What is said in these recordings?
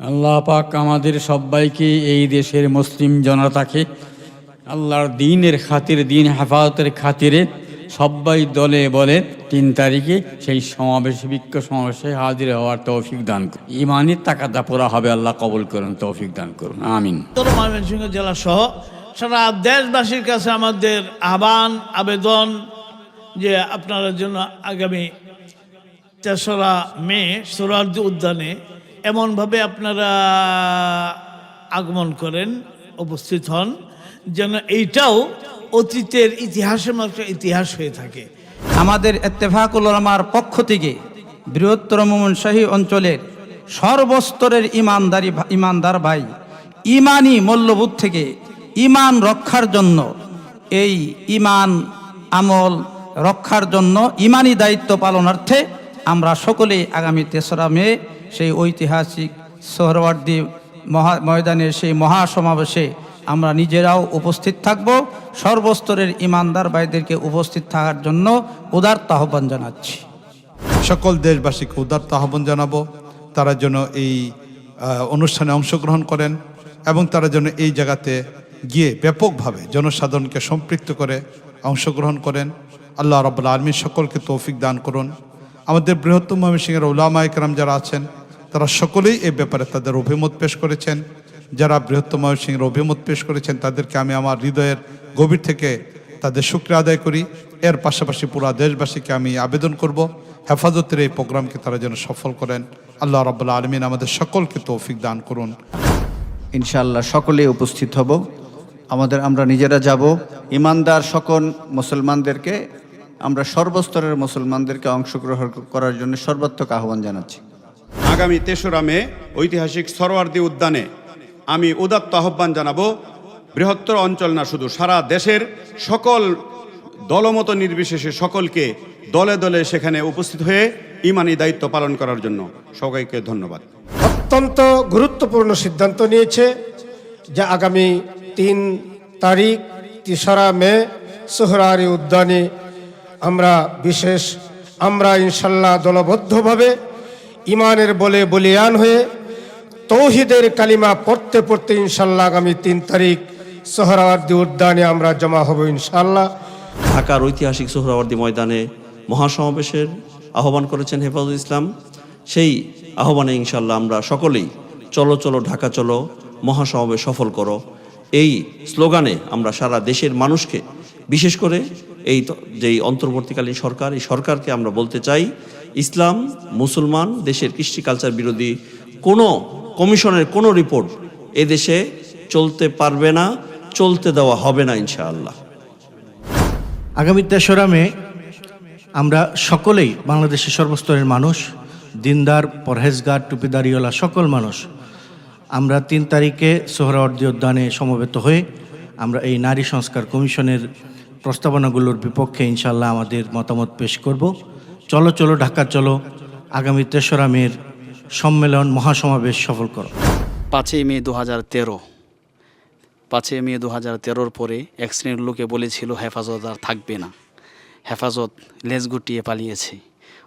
আল্লাহ পাক আমাদের সবাইকে এই দেশের মুসলিম জনতাকে আল্লাহর দিনের খাতির, দিন হেফাজতের খাতিরে সবাই দলে বলে তিন তারিখে সেই সমাবেশ বিক্ষ সমাবেশে হাজির হওয়ার তৌফিক দান করুন। ইমানের তাকাদা পুরা হবে, আল্লাহ কবুল করুন, তৌফিক দান করুন। আমিন। ময়মনসিংহ জেলা সহ সারা দেশবাসীর কাছে আমাদের আহ্বান, আবেদন যে আপনারা জন্য আগামী তেসরা মে সোহরাওয়ার্দী উদ্যানে এমনভাবে আপনারা আগমন করেন, উপস্থিত হন, যেন এইটাও অতীতের ইতিহাসের মতো ইতিহাস হয়ে থাকে। আমাদের এত্তেফাকুল ওলামার পক্ষ থেকে বৃহত্তর শাহী অঞ্চলের সর্বস্তরের ইমানদারি ইমানদার ভাই ইমানি মূল্যবোধ থেকে ইমান রক্ষার জন্য, এই ইমান আমল রক্ষার জন্য ইমানি দায়িত্ব পালনার্থে আমরা সকলেই আগামী তেসরা মে সেই ঐতিহাসিক সোহরওয়ার্দী মহা ময়দানের সেই মহাসমাবেশে আমরা নিজেরাও উপস্থিত থাকব। সর্বস্তরের ইমানদার ভাইদেরকে উপস্থিত থাকার জন্য উদার্ত আহ্বান জানাচ্ছি। সকল দেশবাসীকে উদার্ত আহ্বান জানাব। তারা যেন এই অনুষ্ঠানে অংশগ্রহণ করেন এবং তারা যেন এই জায়গাতে গিয়ে ব্যাপকভাবে জনসাধারণকে সম্পৃক্ত করে অংশগ্রহণ করেন। আল্লাহ রব্লা আলমী সকলকে তৌফিক দান করুন। আমাদের বৃহত্তম ময়মনসিংহের ওলামা একরাম যারা আছেন, তারা সকলেই এ ব্যাপারে তাদের অভিমত পেশ করেছেন। যারা বৃহত্তম ময়মনসিংহের অভিমত পেশ করেছেন, তাদেরকে আমি আমার হৃদয়ের গভীর থেকে তাদের শুক্রিয়া আদায় করি। এর পাশাপাশি পুরা দেশবাসীকে আমি আবেদন করব। হেফাজতের এই প্রোগ্রামকে তারা যেন সফল করেন। আল্লাহ রাবুল্লাহ আলমিন আমাদের সকলকে তৌফিক দান করুন। ইনশাআল্লাহ সকলে উপস্থিত হব। আমাদের, আমরা নিজেরা যাব। ইমানদার সকল মুসলমানদেরকে আমরা সর্বস্তরের মুসলমানদেরকে অংশগ্রহণ করার জন্য সর্বাত্মক আহ্বান জানাচ্ছি। আগামী তেসরা মে ঐতিহাসিক সরোয়ার্দী উদ্যানে আমি উদাত্ত আহ্বান জানাব বৃহত্তর অঞ্চল না শুধু সারা দেশের সকল দলমত নির্বিশেষে সকলকে দলে দলে সেখানে উপস্থিত হয়ে ইমানি দায়িত্ব পালন করার জন্য সবাইকে ধন্যবাদ। অত্যন্ত গুরুত্বপূর্ণ সিদ্ধান্ত নিয়েছে যে আগামী তিন তারিখ তেসরা মে সোহরারি উদ্যানে আমরা বিশেষ, আমরা ইনশাল্লাহ দলবদ্ধভাবে ইমানের বলে বলিয়ান হয়ে তৌহিদের কালিমা পড়তে পড়তে ইনশাল্লাহ আগামী তিন তারিখ সোহরাওয়ার্দী উদ্যানে আমরা জমা হব ইনশাল্লাহ। ঢাকার ঐতিহাসিক সোহরাওয়ার্দী ময়দানে মহাসমাবেশের আহ্বান করেছেন হেফাজুল ইসলাম। সেই আহ্বানে ইনশাল্লাহ আমরা সকলেই চলো চলো ঢাকা চলো, মহাসমাবেশ সফল করো। এই স্লোগানে আমরা সারা দেশের মানুষকে বিশেষ করে এই যেই অন্তর্বর্তীকালীন সরকার, এই সরকারকে আমরা বলতে চাই, ইসলাম, মুসলমান, দেশের কৃষ্টি কালচার বিরোধী কোনো কমিশনের কোনো রিপোর্ট এদেশে চলতে পারবে না, চলতে দেওয়া হবে না ইনশাআল্লাহ। আগামী তেসরা মে আমরা সকলেই বাংলাদেশের সর্বস্তরের মানুষ, দিনদার, পরহেজগার, টুপিদারিওয়ালা সকল মানুষ, আমরা তিন তারিখে সোহরাওয়ার্দী উদ্যানে সমবেত হয়ে আমরা এই নারী সংস্কার কমিশনের প্রস্তাবনাগুলোর বিপক্ষে ইনশাল্লাহ আমাদের মতামত পেশ করব। চলো চলো, ঢাকা, চলো। আগামী তেসরা মের সম্মেলন মহাসমাবেশ সফল করো। পাঁচই মে দু হাজার তেরো। পাঁচই মে দু হাজার তেরোর পরে এক শ্রেণির লোকে বলেছিল, হেফাজত আর থাকবে না। হেফাজত লেজ গুটিয়ে পালিয়েছে।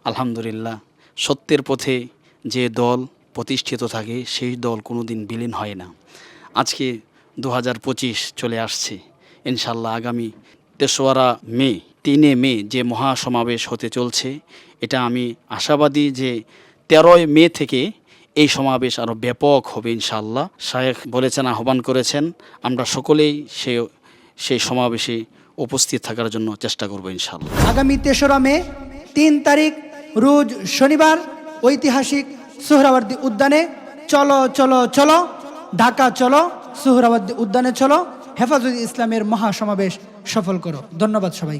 আলহামদুলিল্লাহ, সত্যের পথে যে দল প্রতিষ্ঠিত থাকে, সেই দল কোনো দিন বিলীন হয় না। আজকে দু হাজার পঁচিশ চলে আসছে। ইনশাল্লাহ আগামী তেসরা মে, তিনে মে যে মহাসমাবেশ হতে চলছে, এটা আমি আশাবাদী যে তেরোই মে থেকে এই সমাবেশ আরও ব্যাপক হবে ইনশাআল্লাহ। শায়েখ বলেছেন, আহ্বান করেছেন, আমরা সকলেই সে, সেই সমাবেশে উপস্থিত থাকার জন্য চেষ্টা করব ইনশাআল্লাহ। আগামী তেসরা মে, তিন তারিখ, রোজ শনিবার ঐতিহাসিক সোহরাওয়ার্দী উদ্যানে চলো চলো চলো, ঢাকা চলো, সোহরাওয়ার্দী উদ্যানে চলো, হেফাজত ইসলামের মহাসমাবেশ সফল করো। ধন্যবাদ সবাই